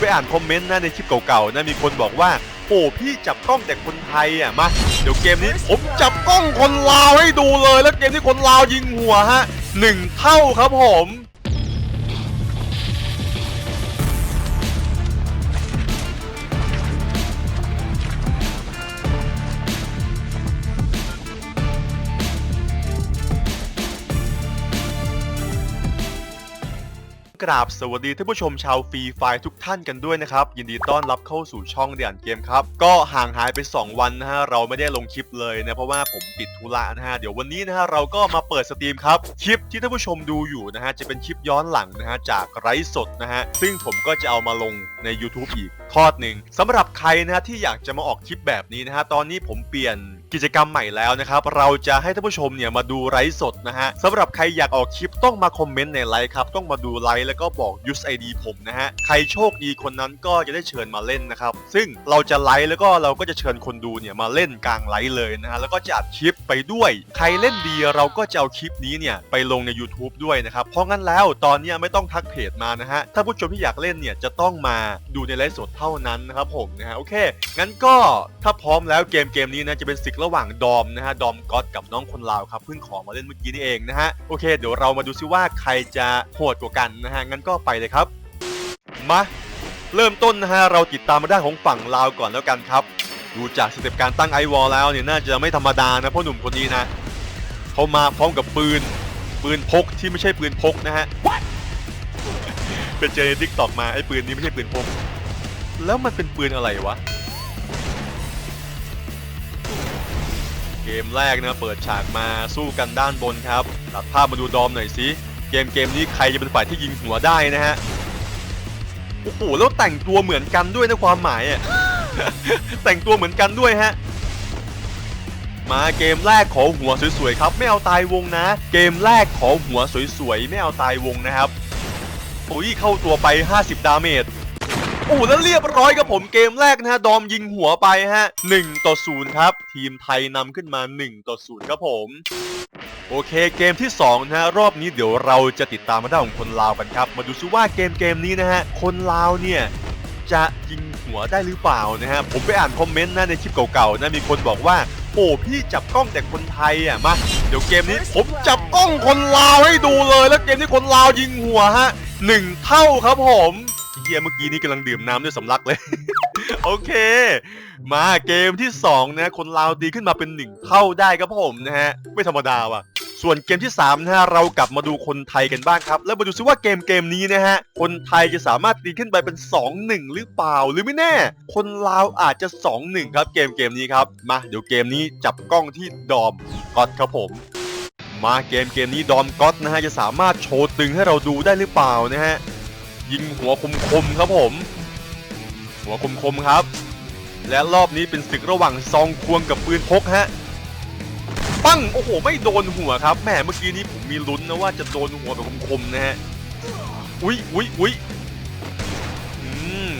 ไปอ่านคอมเมนต์นะในคลิปเก่าๆนะมีคนบอกว่าโอ้พี่จับกล้องแต่คนไทยอะมาเดี๋ยวเกมนี้ผมจับกล้องคนลาวให้ดูเลย แล้วเกมที่คนลาวยิงหัวฮะหนึ่งเท่าครับผม กราบสวัสดีท่านผู้ชมชาวฟรีไฟทุกท่านกันด้วยนะครับ ยินดีต้อนรับเข้าสู่ช่องเดียนเกมครับ ก็ห่างหายไป 2 วันนะฮะเราไม่ได้ลงคลิปเลยนะ เพราะว่าผมติดธุระนะฮะเดี๋ยววันนี้นะฮะเราก็มาเปิดสตรีมครับ คลิปที่ท่านผู้ชมดูอยู่นะฮะจะเป็นคลิปย้อนหลังนะฮะจากไลฟ์สดนะฮะซึ่งผมก็จะเอามาลงใน YouTube อีกทอดหนึ่งสำหรับใครนะฮะที่อยากจะมาออกคลิปแบบนี้นะฮะตอนนี้ผมเปลี่ยนกิจกรรมใหม่แล้วนะครับเราจะให้ท่านผู้ชมเนี่ยมาดูไลฟ์สดนะฮะสำหรับใครอยากออกคลิปต้องมาคอมเมนต์ในไลฟ์ครับต้องมาดูไลฟ์แล้วก็บอก use ID ผมนะฮะ ใครโชคดีคนนั้นก็จะได้เชิญมาเล่นนะครับ ซึ่งเราจะไลฟ์แล้วก็เราก็จะเชิญคนดูเนี่ยมาเล่นกลางไลฟ์เลยนะฮะ แล้วก็จะอัดคลิปไปด้วย ใครเล่นดีเราก็จะเอาคลิปนี้เนี่ยไปลงใน YouTube ด้วยนะครับ เพราะงั้นแล้วตอนนี้ไม่ต้องทักเพจมานะฮะ ถ้าผู้ชมที่อยากเล่นเนี่ยจะต้องมาดูในไลฟ์สดเท่านั้นนะครับผมนะฮะ โอเค งั้นก็ถ้าพร้อมแล้วเกมเกมนี้นะจะเป็นศึกระหว่างดอมนะฮะ ดอมก็อตกับน้องคนลาวครับเพิ่งขอมาเล่นเมื่อกี้นี่เองนะฮะ โอเค เดี๋ยวเรามาดูซิว่าใครจะโหดกว่ากันนะฮะงั้นก็ไปเลยครับ มาเริ่มต้นนะฮะเราติดตามมาด้านของฝั่งลาวก่อนแล้วกันครับ ดูจากสเต็ปการตั้งไอวอลแล้วเนี่ยน่าจะไม่ธรรมดานะพ่อหนุ่มคนนี้นะเขามาพร้อมกับปืน ปืนพกที่ไม่ใช่ปืนพกนะฮะเป็นเจอในทิกตอกมาไอ้ปืนนี้ไม่ใช่ปืนพก แล้วมันเป็นปืนอะไรวะ เกมแรกนะเปิดฉากมาสู้กันด้านบนครับตัดภาพมาดูดอมหน่อยสิ เกมเกมนี้ใครจะเป็นฝ่ายที่ยิงหัวได้นะฮะ โอ้โห แล้วแต่งตัวเหมือนกันด้วยนะความหมายอะ แต่งตัวเหมือนกันด้วยฮะ มาเกมแรกขอหัวสวยๆครับ ไม่เอาตายวงนะ เกมแรกขอหัวสวยๆไม่เอาตายวงนะครับโอ้ยเข้าตัวไป 50 ดาเมจโอ้แล้วเรียบร้อยกับผมเกมแรกนะฮะ ดอมยิงหัวไปฮะ1ต่อ0ครับ ทีมไทยนำขึ้นมา 1 ต่อ0ครับผม โอเคเกมที่ 2 นะฮะ รอบนี้เดี๋ยวเราจะติดตามมาด้านของคนลาวกันครับ มาดูซิว่าเกมเกมนี้นะฮะ คนลาวเนี่ยจะยิงหัวได้หรือเปล่านะฮะ ผมไปอ่านคอมเมนต์นะในคลิปเก่าๆนะมีคนบอกว่า โอ้พี่จับกล้องแต่คนไทยอะมาเดี๋ยวเกมนี้ผมจับกล้องคนลาวให้ดูเลย แล้วเกมที่คนลาวยิงหัวฮะหนึ่งเท่าครับผมเฮียเมื่อกี้นี้กำลังดื่มน้ำด้วยสำลักเลย โอเค มาเกมที่2นะคนลาวดีขึ้นมาเป็น1เท่าได้ครับผมนะฮะ ไม่ธรรมดาว่ะ ส่วนเกมที่3นะฮะเรากลับมาดูคนไทยกันบ้างครับ แล้วมาดูซิว่าเกมเกมนี้นะฮะ คนไทยจะสามารถตีขึ้นไปเป็น 2-1 หรือเปล่าหรือไม่แน่ คนลาวอาจจะ 2-1 ครับเกมเกมนี้ครับ มาเดี๋ยวเกมนี้จับกล้องที่ดอมก็อตครับผมมาเกมเกมนี้ดอมก็อตนะฮะจะสามารถโชว์ตึงให้เราดูได้หรือเปล่านะฮะยิงหัวคมๆครับผม หัวคมๆครับ และรอบนี้เป็นศึกระหว่างซองควงกับปืนพกฮะปั้งโอ้โห ไม่โดนหัวครับแหมเมื่อกี้นี้ผมมีลุ้นนะว่าจะโดนหัวแบบคมๆนะฮะอุ๊ยอุ๊ยอุ๊ยอืม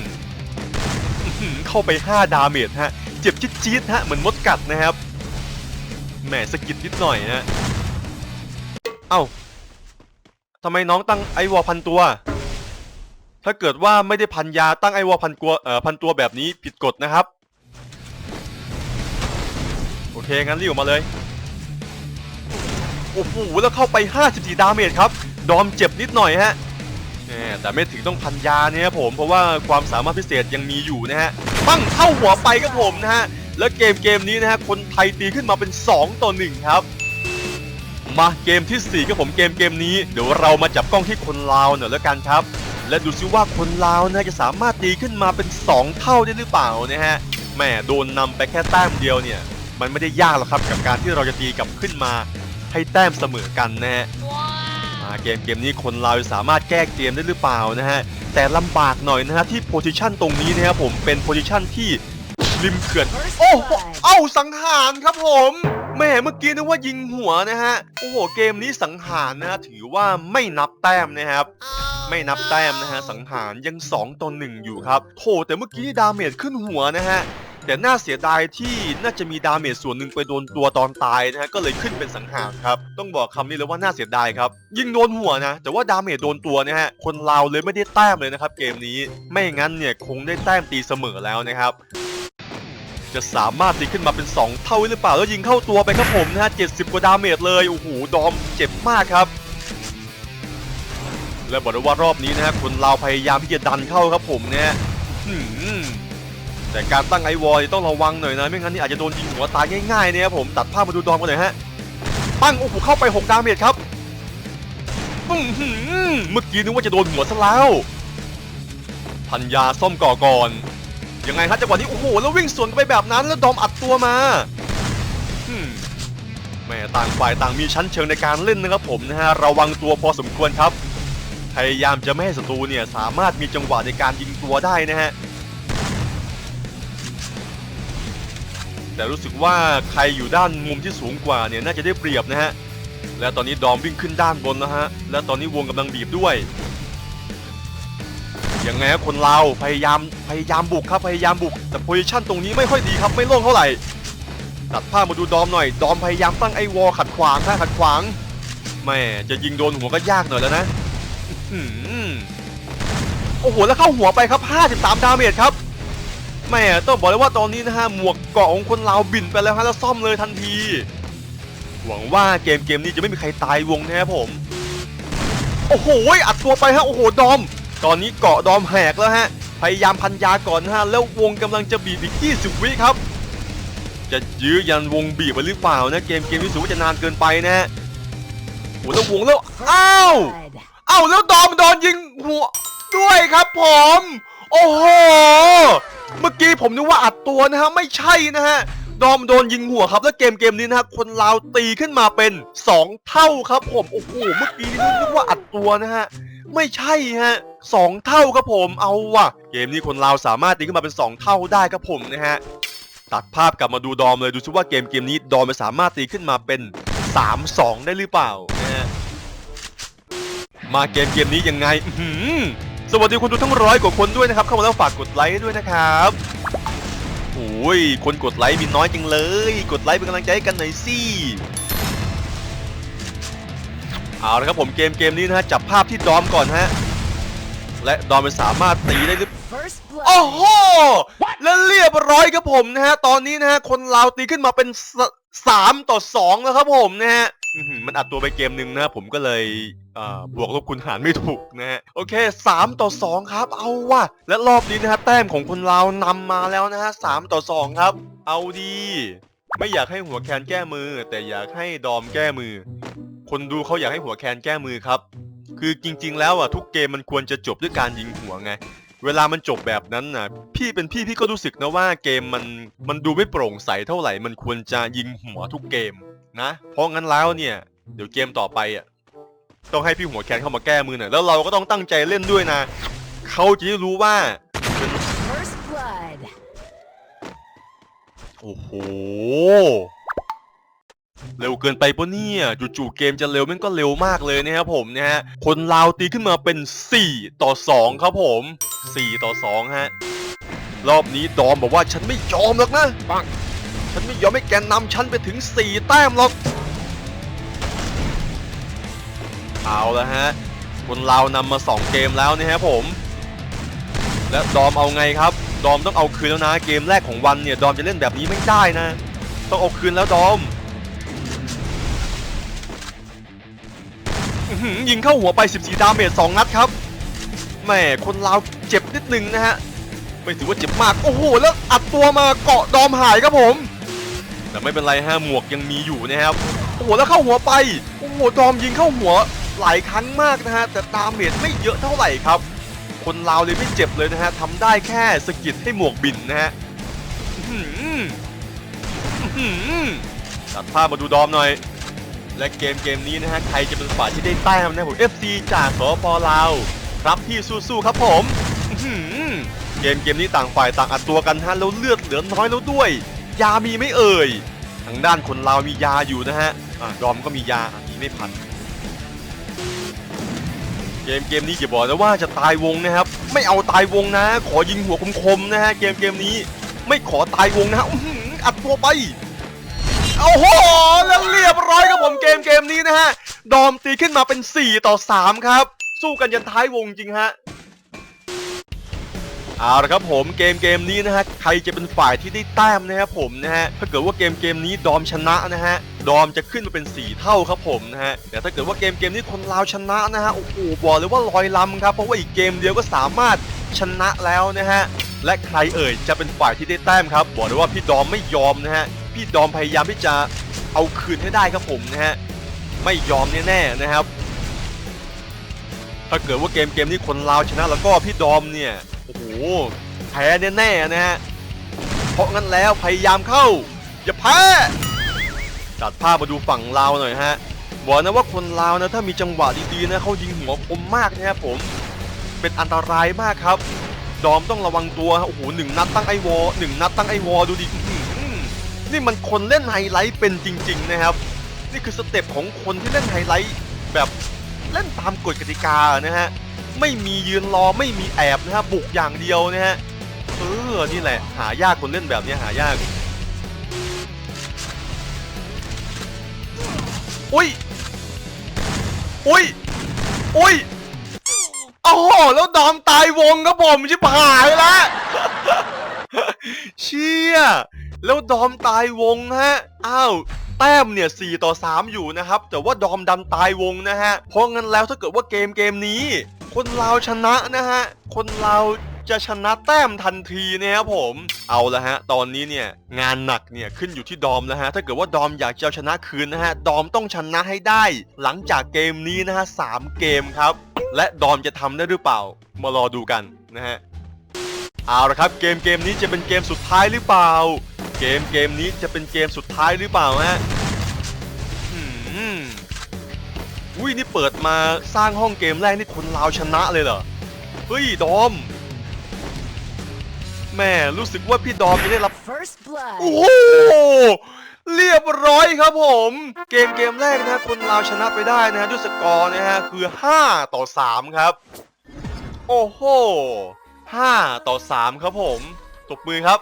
เข้าไป 5 ดาเมจฮะ เจ็บจี๊ดๆฮะเหมือนมดกัดนะครับแหมสกิดนิดหน่อยฮะเอ้าทำไมน้องตั้งไอวอลพันตัว ถ้าเกิดว่าไม่ได้พันยาตั้งไอวอพันตัวเอ่อพันตัวแบบนี้ผิดกฎนะครับ โอเค งั้นรีบออกมาเลย โอ้โห แล้วเข้าไป 54 ดาเมจครับ ดอมเจ็บนิดหน่อยฮะแต่ไม่ถึงต้องพันยาเนี่ยผม เพราะว่าความสามารถพิเศษยังมีอยู่นะฮะปั้งเข้าหัวไปครับผมนะฮะ แล้วเกมเกมนี้นะฮะ คนไทยตีขึ้นมาเป็น 2 ต่อ 1 ครับมาเกมที่4ครับผมเกมเกมนี้เดี๋ยวเรามาจับกล้องที่คนลาวหน่อยแล้วกันครับ และดูซิว่าคนลาวนะจะสามารถตีขึ้นมาเป็น 2 เท่าได้หรือเปล่านะฮะแหมโดนนำไปแค่แต้มเดียวเนี่ยมันไม่ได้ยากหรอกครับกับการที่เราจะตีกลับขึ้นมาให้แต้มเสมอกันนะฮะมาเกมเกมนี้คนลาวจะสามารถแก้เกมได้หรือเปล่านะฮะแต่ลำบากหน่อยนะฮะที่โพซิชันตรงนี้นะครับผมเป็นโพซิชันที่ริมเขื่อนโอ้โหเอ้าสังหารครับผม แม่เมื่อกี้นึกว่ายิงหัวนะฮะ โอ้โห เกมนี้สังหารนะถือว่าไม่นับแต้มนะครับ ไม่นับแต้มนะฮะ สังหารยัง 2ต่อ1อยู่ครับโถแต่เมื่อกี้นี่ดาเมจขึ้นหัวนะฮะแต่น่าเสียดายที่น่าจะมีดาเมจส่วนหนึ่งไปโดนตัวตอนตายนะฮะก็เลยขึ้นเป็นสังหารครับ ต้องบอกคำนี้เลยว่าน่าเสียดายครับ ยิงโดนหัวนะ แต่ว่าดาเมจโดนตัวนะฮะคนลาวเลยไม่ได้แต้มเลยนะครับเกมนี้ไม่งั้นเนี่ยคงได้แต้มตีเสมอแล้วนะครับ จะสามารถตีขึ้นมาเป็น 2 เท่าหรือเปล่า แล้วยิงเข้าตัวไปครับผมนะฮะ 70 กว่าดาเมจเลย โอ้โห ดอมเจ็บมากครับ และบอกเลยว่ารอบนี้นะฮะคนลาวพยายามที่จะดันเข้าครับผมเนี่ยแต่การตั้งไอวอลต้องระวังหน่อยนะ ไม่งั้นนี่อาจจะโดนยิงหัวตายง่ายๆเนี่ยครับผม ตัดภาพมาดูดอมกันหน่อยฮะ ปั้งโอ้โหเข้าไป 6 ดาเมจครับเมื่อกี้นึกว่าจะโดนหัวซะแล้ว พันยาส้มก่อก่อน ยังไงครับจังหวะนี้โอ้โหแล้ววิ่งสวนไปแบบนั้นแล้วดอมอัดตัวมาอืมแหม่ต่างฝ่ายต่างมีชั้นเชิงในการเล่นนะครับผมนะฮะระวังตัวพอสมควรครับพยายามจะไม่ให้ศัตรูเนี่ยสามารถมีจังหวะในการยิงตัวได้นะฮะแต่รู้สึกว่าใครอยู่ด้านมุมที่สูงกว่าเนี่ยน่าจะได้เปรียบนะฮะและตอนนี้ดอมวิ่งขึ้นด้านบนแล้วฮะและตอนนี้วงกำลังบีบด้วย ยังไงครับคนเราพยายามพยายามบุกครับพยายามบุกแต่โพซิชันตรงนี้ไม่ค่อยดีครับไม่โล่งเท่าไหร่ตัดภาพมาดูดอมหน่อย ดอมพยายามตั้งไอ้วอลขัดขวางฮะขัดขวางแม่จะยิงโดนหัวก็ยากหน่อยแล้วนะโอ้โหแล้วเข้าหัวไปครับ 53 ดาเมจครับแม่ต้องบอกเลยว่าตอนนี้นะฮะหมวกเกาะของคนเราวบินไปแล้วฮะแล้วซ่อมเลยทันที หวังว่าเกมเกมนี้จะไม่มีใครตายวงนะครับผม โอ้โหอัดตัวไปฮะโอ้โหดอม ตอนนี้เกาะดอมแหกแล้วฮะ พยายามพันยาก่อนฮะ แล้ววงกำลังจะบีบอีก 20 วิครับ จะยื้อยันวงบีบไปหรือเปล่านะเกมเกมนี้รู้สึกว่าจะนานเกินไปนะฮะโอ้แล้ววงแล้ว อ้าว อ้าวแล้วดอมโดนยิงหัวด้วยครับผม โอ้โห เมื่อกี้ผมนึกว่าอัดตัวนะฮะ ไม่ใช่นะฮะดอมโดนยิงหัวครับ แล้วเกมเกมนี้นะฮะคนลาวตีขึ้นมาเป็น 2 เท่าครับผม โอ้โห เมื่อกี้นึกว่าอัดตัวนะฮะ ไม่ใช่ฮะ สองเท่าครับผมเอาว่ะ เกมนี้คนลาวสามารถตีขึ้นมาเป็น 2 เท่าได้ครับผมนะฮะตัดภาพกลับมาดูดอมเลยดูซิว่าเกมเกมนี้ดอมจะสามารถตีขึ้นมาเป็น 3-2 ได้หรือเปล่านะฮะมาเกมเกมนี้ยังไงสวัสดีคนดูทั้งร้อยกว่าคนด้วยนะครับ เข้ามาแล้วฝากกดไลค์ด้วยนะครับโอ้ยคนกดไลค์มีน้อยจังเลย กดไลค์เป็นกำลังใจให้กันหน่อยสิเอาละครับผมเกมเกมนี้นะฮะจับภาพที่ดอมก่อนฮะ และดอมมันสามารถตีได้หรือ First โอ้ blood. โหและเรียบร้อยครับผมนะฮะตอนนี้นะฮะคนลาวตีขึ้นมาเป็นสสามต่อสองแล้วครับผมนะฮะอื้อหือมันอัดตัวไปเกมหนึ่งนะผมก็เลยอ่าบวกลบคูณหารไม่ถูกนะฮะโอเคสามต่อสองครับ เอาว่ะและรอบนี้นะฮะแต้มของคนลาวนำมาแล้วนะฮะสามต่อสองครับ เอาดี ไม่อยากให้หัวแคนแก้มือ แต่อยากให้ดอมแก้มือ คนดูเขาอยากให้หัวแคนแก้มือครับ คือจริง ๆ แล้วอะทุกเกมมันควรจะจบด้วยการยิงหัวไง เวลามันจบแบบนั้นน่ะ พี่เป็นพี่พี่ก็รู้สึกนะว่าเกมมันมันดูไม่โปร่งใสเท่าไหร่มันควรจะยิงหัวทุกเกมนะ เพราะงั้นแล้วเนี่ย เดี๋ยวเกมต่อไปอะต้องให้พี่หัวแคนเข้ามาแก้มือหน่อยแล้วเราก็ต้องตั้งใจเล่นด้วยนะเขาจะได้รู้ว่า First blood. โอ้โห เร็วเกินไปปะเนี่ยจู่ๆเกมจะเร็วมันก็เร็วมากเลยนะครับผมนะฮะคนลาวตีขึ้นมาเป็น 4 ต่อ 2 ครับผม 4 ต่อ 2 ฮะ รอบนี้ดอมบอกว่าฉันไม่ยอมหรอกนะปังฉันไม่ยอมให้แกนำฉันไปถึง 4 แต้มหรอกเอาแล้วฮะ คนลาวนำมา 2 เกมแล้วนะฮะผม และดอมเอาไงครับ ดอมต้องเอาคืนแล้วนะ เกมแรกของวันเนี่ย ดอมจะเล่นแบบนี้ไม่ได้นะ ต้องเอาคืนแล้วดอม ยิงเข้าหัวไป 14 ดาเมจ2นัดครับแหม่คนลาวเจ็บนิดนึงนะฮะ ไม่ถือว่าเจ็บมาก โอ้โห แล้วอัดตัวมาเกาะดอมหายครับผม แต่ไม่เป็นไรฮะหมวกยังมีอยู่นะครับ โอ้โห แล้วเข้าหัวไป โอ้โห ดอมยิงเข้าหัวหลายครั้งมากนะฮะ แต่ดาเมจไม่เยอะเท่าไหร่ครับ คนลาวเลยไม่เจ็บเลยนะฮะทำได้แค่สกิดให้หมวกบินนะฮะตัดภาพมาดูดอมหน่อย และเกมเกมนี้นะฮะใครจะเป็นฝ่ายที่ได้แต้มนะผม FC จากสปลาวครับพี่สู้ๆครับผมเกมเกมนี้ต่างฝ่ายต่างอัดตัวกันฮะแล้วเลือดเหลือน้อยแล้วด้วย ยามีไม่เอ่ย ทางด้านคนลาวมียาอยู่นะฮะอะดอมก็มียามีไม่พันเกมเกมนี้อย่าบอกนะว่าจะตายวงนะครับ ไม่เอาตายวงนะ ขอยิงหัวคมๆนะฮะเกมเกมนี้ ไม่ขอตายวงนะฮะอัดตัวไป โอ้โหแล้วเรียบร้อยครับผมเกมเกมนี้นะฮะ ดอมตีขึ้นมาเป็น 4 ต่อ 3 ครับ สู้กันยันท้ายวงจริงฮะเอาละครับผมเกมเกมนี้นะฮะใครจะเป็นฝ่ายที่ได้แต้มนะครับผมนะฮะถ้าเกิดว่าเกมเกมนี้ดอมชนะนะฮะดอมจะขึ้นมาเป็น 4 เท่าครับผมนะฮะแต่ถ้าเกิดว่าเกมเกมนี้คนลาวชนะนะฮะโอ้โหบอกเลยว่าลอยลำครับเพราะว่าอีกเกมเดียวก็สามารถชนะแล้วนะฮะและใครเอ่ยจะเป็นฝ่ายที่ได้แต้มครับบอกเลยว่าพี่ดอมไม่ยอมนะฮะ พี่ดอมพยายามที่จะเอาคืนให้ได้ครับผมนะฮะไม่ยอมแน่ๆนะครับ ถ้าเกิดว่าเกมเกมนี้คนลาวชนะ แล้วก็พี่ดอมเนี่ยโอ้โหแพ้แน่ๆนะฮะเพราะงั้นแล้วพยายามเข้า อย่าแพ้ตัดภาพมาดูฝั่งลาวหน่อยฮะบอกนะว่าคนลาวนะถ้ามีจังหวะดีๆนะเขายิงหัวคมมากนะครับผมเป็นอันตรายมากครับ ดอมต้องระวังตัวฮะโอ้โหหนึ่งนัดตั้งไอวอลหนึ่งนัดตั้งไอวอลดูดิ นี่มันคนเล่นไฮไลท์เป็นจริง ๆ นะครับ นี่คือสเต็ปของคนที่เล่นไฮไลท์แบบเล่นตามกฎกติกานะฮะไม่มียืนรอไม่มีแอบนะฮะบุกอย่างเดียวนะฮะเออนี่แหละ หายากคนเล่นแบบนี้หายากอุ้ยอุ้ยอุ้ยโอ้โหแล้วดอมตายวงครับผมชิบหายแล้วเชี่ย แล้วดอมตายวงฮะ อ้าวแต้มเนี่ย4ต่อ 3 อยู่นะครับ แต่ว่าดอมดันตายวงนะฮะ เพราะงั้นแล้วถ้าเกิดว่าเกมเกมนี้ คนลาชนะนะฮะ คนลาจะชนะแต้มทันทีนะครับผม เอาละฮะ ตอนนี้เนี่ยงานหนักเนี่ยขึ้นอยู่ที่ดอมแล้วฮะ ถ้าเกิดว่าดอมอยากจะชนะคืนนะฮะ ดอมต้องชนะให้ได้ หลังจากเกมนี้นะฮะสามเกมครับ และดอมจะทำได้หรือเปล่า มารอดูกันนะฮะ เอาละครับ เกมเกมนี้จะเป็นเกมสุดท้ายหรือเปล่า เกมเกมนี้จะเป็นเกมสุดท้ายหรือเปล่าฮะอืมอุ้ยนี่เปิดมาสร้างห้องเกมแรกนี่คนลาวชนะเลยเหรอ เฮ้ย ดอม แม่รู้สึกว่าพี่ดอมจะได้รับ First blood. โอ้โหเรียบร้อยครับผม เกมเกมแรกนะคนลาวชนะไปได้นะฮะด้วยสกอร์นะฮะ คือ 5 ต่อ 3 ครับ โอ้โห5ต่อ 3 ครับผมตบมือครับ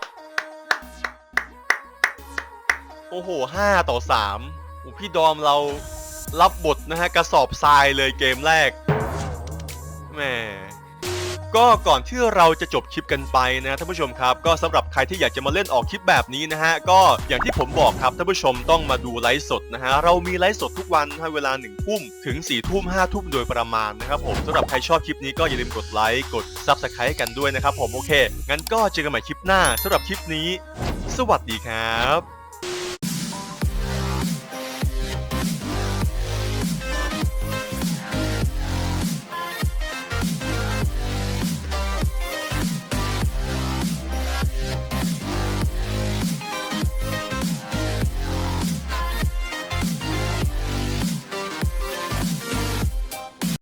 โอ้โห5ต่อ3โอ้พี่ดอมเรารับบทนะฮะกระสอบทรายเลยเกมแรกแหมก็ก่อนที่เราจะจบคลิปกันไปนะท่านผู้ชมครับ ก็สำหรับใครที่อยากจะมาเล่นออกคลิปแบบนี้นะฮะก็อย่างที่ผมบอกครับท่านผู้ชมต้องมาดูไลฟ์สดนะฮะเรามีไลฟ์สดทุกวันนะฮะเวลา1นึ่ทุ่มถึง4ี่ทุ่มห้าทุ่มโดยประมาณนะครับผมสำหรับใครชอบคลิปนี้ก็อย่าลืมกดไลค์กด Subscribe กันด้วยนะครับผมโอเคงั้นก็เจอกันใหม่คลิปหน้าสำหรับคลิปนี้ สวัสดีครับ